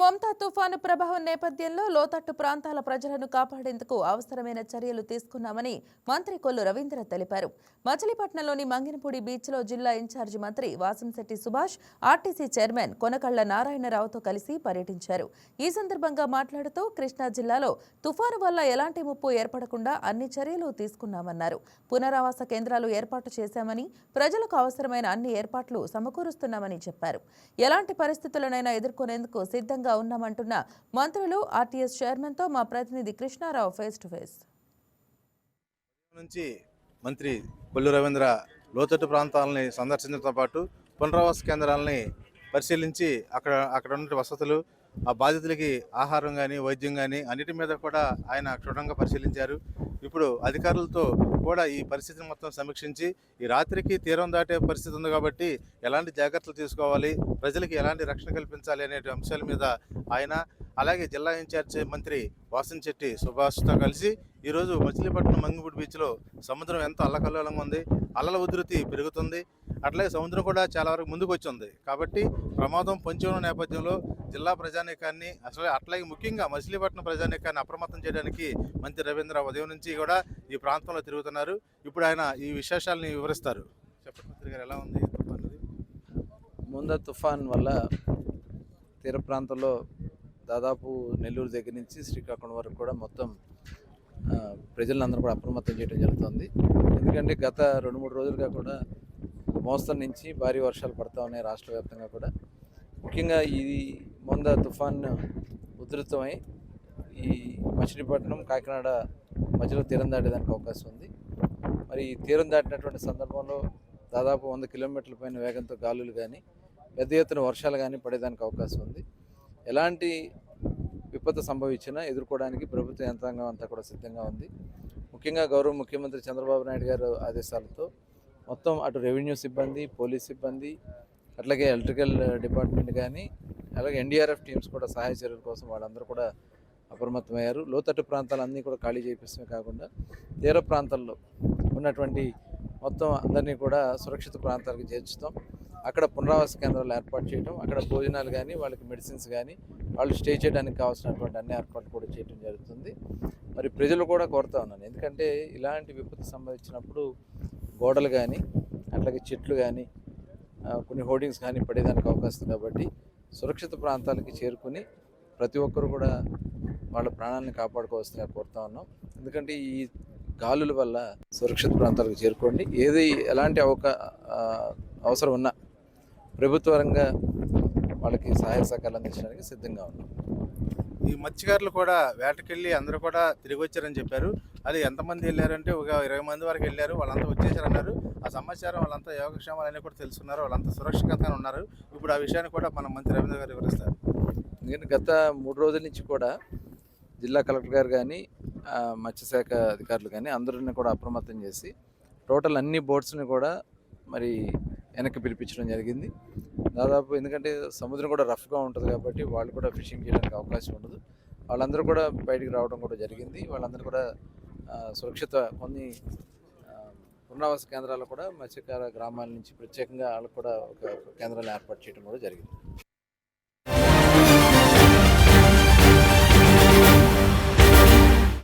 మోంతా తుఫాను ప్రభావం నేపథ్యంలో లోతట్టు ప్రాంతాల ప్రజలను కాపాడేందుకు అవసరమైన చర్యలు తీసుకున్నామని మంత్రి కొల్లు రవీంద్ర తెలిపారు. మచిలీపట్నంలోని మంగినపూడి బీచ్లో జిల్లా ఇన్ఛార్జి మంత్రి వాసంశెట్టి సుభాష్ ఆర్టీసీ చైర్మన్ కొనకళ్ళ నారాయణరావుతో కలిసి పర్యటించారు. ఈ సందర్భంగా మాట్లాడుతూ కృష్ణా జిల్లాలో తుఫాను వల్ల ఎలాంటి ముప్పు ఏర్పడకుండా అన్ని చర్యలు తీసుకున్నామన్నారు. పునరావాస కేంద్రాలు ఏర్పాటు చేశామని ప్రజలకు అవసరమైన అన్ని ఏర్పాట్లు సమకూరుస్తున్నామని చెప్పారు. ఎలాంటి పరిస్థితులనైనా ఎదుర్కొనేందుకు సిద్ధంగా ఉన్నామంటున్న మంత్రులు ఆర్టీఎస్ చైర్మన్తో మా ప్రతినిధి కృష్ణారావు ఫేస్ టు ఫేస్ నుంచి మంత్రి కొల్లు రవీంద్ర లోతట్టు ప్రాంతాలని సందర్శించడంతో పాటు పునరావాస కేంద్రాలని పరిశీలించి అక్కడ అక్కడ ఉన్న వసతులు ఆ బాధితులకి ఆహారం కానీ వైద్యం కానీ అన్నిటి మీద కూడా ఆయన క్షుణ్ణంగా పరిశీలించారు. ఇప్పుడు అధికారులతో కూడా ఈ పరిస్థితిని మొత్తం సమీక్షించి ఈ రాత్రికి తీరం దాటే పరిస్థితి ఉంది కాబట్టి ఎలాంటి జాగ్రత్తలు తీసుకోవాలి? ప్రజలకి ఎలాంటి రక్షణ కల్పించాలి అనే అంశాల మీద ఆయన అలాగే జిల్లా ఇన్ఛార్జ్ మంత్రి వాసన్ శెట్టి సుభాష్తో కలిసి ఈరోజు మచిలీపట్నం మంగిపూడి బీచ్లో సముద్రం ఎంతో అల్లకల్లోలంగా ఉంది. అలల ఉధృతి పెరుగుతుంది. అట్లాగే సముద్రం కూడా చాలా వరకు ముందుకు వచ్చింది కాబట్టి ప్రమాదం పొంచి ఉన్న నేపథ్యంలో జిల్లా ప్రజానీకాన్ని అసలు అట్లాగే ముఖ్యంగా మచిలీపట్నం ప్రజానీకాన్ని అప్రమత్తం చేయడానికి మంత్రి రవీంద్ర ఉదయం నుంచి కూడా ఈ ప్రాంతంలో తిరుగుతున్నారు. ఇప్పుడు ఆయన ఈ విశేషాలని వివరిస్తారు. చెప్పండి మంత్రి గారు ఎలా ఉంది ముంద తుఫాన్ వల్ల తీర ప్రాంతంలో దాదాపు నెల్లూరు దగ్గర నుంచి శ్రీకాకుళం వరకు కూడా మొత్తం ప్రజలందరూ కూడా అప్రమత్తం చేయడం జరుగుతుంది. ఎందుకంటే గత రెండు మూడు రోజులుగా కూడా మోస్తరు నుంచి భారీ వర్షాలు పడతా ఉన్నాయి రాష్ట్ర వ్యాప్తంగా కూడా. ముఖ్యంగా ఇది మొంద తుఫాన్ ఉధృతమై ఈ మచిలీపట్నం కాకినాడ మధ్యలో తీరం దాటేదానికి అవకాశం ఉంది. మరి ఈ తీరం దాటినటువంటి సందర్భంలో దాదాపు వంద కిలోమీటర్ల పైన వేగంతో గాలులు కానీ పెద్ద ఎత్తున వర్షాలు కానీ పడేదానికి అవకాశం ఉంది. ఎలాంటి విపత్తు సంభవించినా ఎదుర్కోవడానికి ప్రభుత్వ యంత్రాంగం అంతా కూడా సిద్ధంగా ఉంది. ముఖ్యంగా గౌరవ ముఖ్యమంత్రి చంద్రబాబు నాయుడు గారు ఆదేశాలతో మొత్తం అటు రెవెన్యూ సిబ్బంది పోలీస్ సిబ్బంది అట్లాగే ఎలక్ట్రికల్ డిపార్ట్మెంట్ కానీ అలాగే ఎన్డీఆర్ఎఫ్ టీమ్స్ కూడా సహాయ చర్యల కోసం వాళ్ళందరూ కూడా అప్రమత్తమయ్యారు. లోతట్టు ప్రాంతాలన్నీ కూడా ఖాళీ చేపిస్తమే కాకుండా తీర ప్రాంతాల్లో ఉన్నటువంటి మొత్తం అందరినీ కూడా సురక్షిత ప్రాంతాలకు చేర్చుతాం. అక్కడ పునరావాస కేంద్రాలు ఏర్పాటు చేయడం అక్కడ భోజనాలు కానీ వాళ్ళకి మెడిసిన్స్ కానీ వాళ్ళు స్టే చేయడానికి కావాల్సినటువంటి అన్ని ఏర్పాట్లు కూడా చేయడం జరుగుతుంది. మరి ప్రజలు కూడా కోరుతా ఉన్నాను. ఎందుకంటే ఇలాంటి విపత్తు సంబంధించినప్పుడు గోడలు కానీ అట్లాగే చెట్లు కానీ కొన్ని హోర్డింగ్స్ కానీ పడేదానికి అవకాశం కాబట్టి సురక్షిత ప్రాంతాలకి చేరుకుని ప్రతి ఒక్కరు కూడా వాళ్ళ ప్రాణాలను కాపాడుకోవాల్సిందిగా కోరుతా ఉన్నాం. ఎందుకంటే ఈ గాలుల వల్ల సురక్షిత ప్రాంతాలకు చేరుకోండి. ఏది ఎలాంటి అవకా అవసరం ఉన్నా ప్రభుత్వ రంగా వాళ్ళకి సహాయ సహకారాలు అందించడానికి సిద్ధంగా ఉన్నాం. ఈ మత్స్యకారులు కూడా వేటకెళ్ళి అందరూ కూడా తిరిగి వచ్చారని చెప్పారు. అది ఎంతమంది వెళ్ళారంటే ఒక ఇరవై మంది వరకు వెళ్ళారు. వాళ్ళంతా వచ్చేసారన్నారు. ఆ సమాచారం వాళ్ళంతా యోగక్షేమాలన్నీ కూడా తెలుసుకున్నారు. వాళ్ళంతా సురక్షితంగా ఉన్నారు. ఇప్పుడు ఆ విషయాన్ని కూడా మన మంత్రి రవీంద్ర గారు వివరిస్తారు. ఎందుకంటే గత మూడు రోజుల నుంచి కూడా జిల్లా కలెక్టర్ గారు కానీ మత్స్యశాఖ అధికారులు కానీ అందరిని కూడా అప్రమత్తం చేసి టోటల్ అన్ని బోట్స్ని కూడా మరి వెనక్కి పిలిపించడం జరిగింది. దాదాపు ఎందుకంటే సముద్రం కూడా రఫ్గా ఉంటుంది కాబట్టి వాళ్ళు కూడా ఫిషింగ్ చేయడానికి అవకాశం ఉండదు. వాళ్ళందరూ కూడా బయటికి రావడం కూడా జరిగింది. వాళ్ళందరూ కూడా సురక్షిత కొన్ని పునరావాస కేంద్రాలు కూడా మత్స్యకార గ్రామాల నుంచి ప్రత్యేకంగా వాళ్ళకు కూడా ఒక కేంద్రాన్ని ఏర్పాటు చేయడం కూడా జరిగింది.